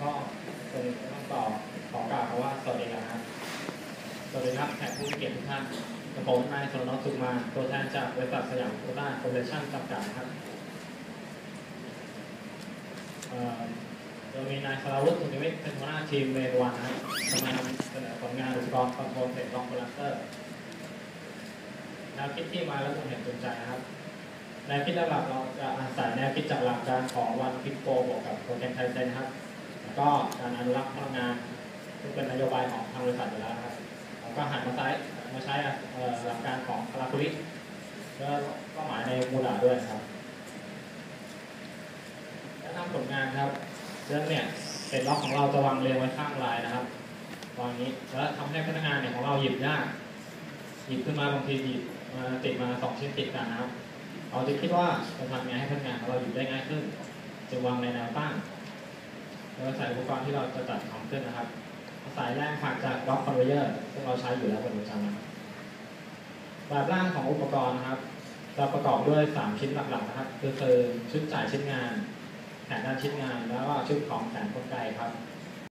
ต้องต่อขอกล่าวคำว่าสวัสดีครับสวัสดีครับแขกผู้เกียรติทุกท่านกระผมนายสรนสุขมาตัวแทนจากบริษัทสยามโคต้าคอร์ปอเรชั่นจำกัดนะครับเอ่อโดยมีนายสราวุฒิสุนิวิทย์เป็นหัวหน้าทีมเมวันนะครับจะมานเสนอผลงานอุปกรณ์คอนโทรลเสร็จลองคอลลัคเตอร์แนวคิดที่มาและต้นเหตุจูงใจนะครับแนวคิดหลักเราจะอาศัยแนวคิดจากหลักการของวันคิปโกบวกกับโปรแกรมไทยเซนนะครับ ก็การอนุรักษ์พลังงานซึ่เป็นนโยบายของทางบริษัทอยู่แล้วนะครับแล้วก็หันมาใช้มาใช้หลักการของคาราคุริแล้วก็หมายในมูลาด้วยครับและทำผลงานครับเรื่องเนี่ยเสร็จล็อกของเราจะวางเรียงไว้ข้างลายนะครับวางนี้แล้วทำให้พนักงานเนี่ยของเราหยิบยากหยิบขึ้นมาบางทีหยิบมาติดมาสองชิ้นติดกันนะครับเราจะคิดว่าจะทำยังไงให้พนักงานของเราอยู่ได้ง่ายขึ้นจะวางในแนวตั้ง แล้วใส่อุปกรณ์ที่เราจะจัดคองขึ้นนะครับสายแรกผ่านจากบล็อกคอนเวเยอร์ซึ่งเราใช้อยู่แล้วเป็นประจำนะครับแบบร่างของอุปกรณ์นะครับจะประกอบด้วย 3 ชิ้นหลักๆนะครับคือคือชุดจ่ายชิ้นงานแผนด้านชิ้นงาน แล้วก็ชุดของแผนกลไกครับ